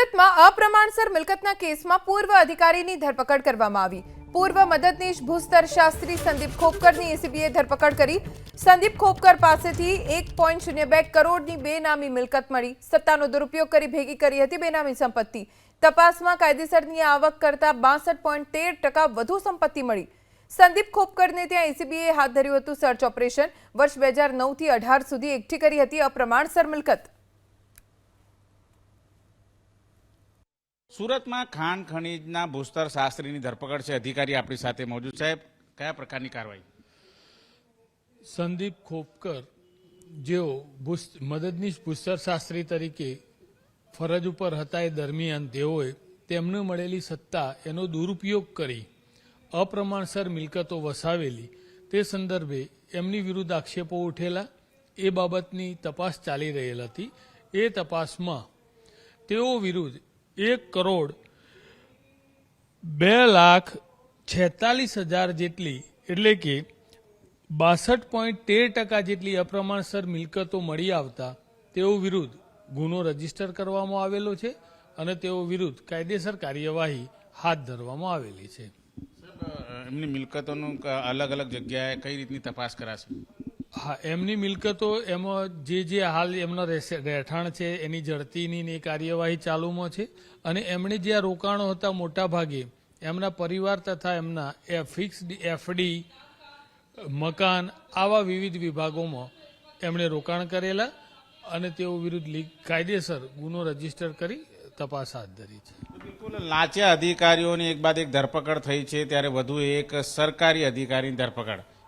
સુરતમાં અપ્રમાણસર મિલકતના કેસમાં પૂર્વ અધિકારીની ધરપકડ કરવામાં આવી. પૂર્વ મદદનીશ ભૂસ્તર શાસ્ત્રી સંદીપ ખોપકરની એસીબીએ ધરપકડ કરી. સંદીપ ખોપકર પાસેથી એક પોઈન્ટ શૂન્ય બે કરોડની બેનામી મિલકત મળી. સત્તાનો દુરુપયોગ કરી ભેગી કરી હતી બેનામી સંપત્તિ. તપાસમાં કાયદેસરની આવક કરતા બાસઠ પોઈન્ટ તેર ટકા વધુ સંપત્તિ મળી. સંદીપ ખોપકરને ત્યાં એસીબીએ હાથ ધર્યું હતું સર્ચ ઓપરેશન. વર્ષ બે હજાર નવથી અઢાર સુધી એકઠી કરી હતી અપ્રમાણસર મિલકત. સુરતમાં ખાણ ખનીજના ભૂસ્તર શાસ્ત્રીની ધરપકડ છે. અધિકારી આપણી સાથે મોજૂદ. સાહેબ, કયા પ્રકારની કાર્યવાહી? સંદીપ ખોપકર, જેઓ મદદનીશ ભૂસ્તર શાસ્ત્રી તરીકે ફરજ ઉપર હતા એ દરમિયાન તેઓએ તેમને મળેલી સત્તા એનો દુરુપયોગ કરી, અપ્રમાણસર મિલકતો વસાવેલી. તે સંદર્ભે એમની વિરુદ્ધ આક્ષેપો ઉઠેલા. એ બાબતની તપાસ ચાલી રહેલ હતી. એ તપાસમાં તેઓ વિરુદ્ધ એક કરોડ બે લાખ છેતાલીસ હજાર જેટલી, એટલે કે બાસઠ પોઈન્ટ તેર ટકા જેટલી અપ્રમાણસર મિલકતો મળી આવતા, તેઓ વિરુદ્ધ ગુનો રજિસ્ટર કરવામાં આવેલો છે અને તેઓ વિરુદ્ધ કાયદેસર કાર્યવાહી હાથ ધરવામાં આવેલી છે. એમની મિલકતોનું અલગ અલગ જગ્યાએ કઈ રીતની તપાસ કરાશે? હા, એમની મિલકતો એમાં જે જે હાલ એમનો રહેઠાણ છે, એની જડતીની ને એ કાર્યવાહી ચાલુમાં છે. અને એમણે જે આ રોકાણો હતા મોટા ભાગે એમના પરિવાર તથા એમના એ ફિક્સ્ડ એફડી મકાન આવા વિવિધ વિભાગોમાં એમણે રોકાણ કરેલા અને તેઓ વિરુદ્ધ કાયદેસર ગુનો રજિસ્ટર કરી તપાસ હાથ ધરી છે. બિલકુલ લાંચે અધિકારીઓની એક બાદ એક ધરપકડ થઈ છે, ત્યારે વધુ એક સરકારી અધિકારીની ધરપકડ.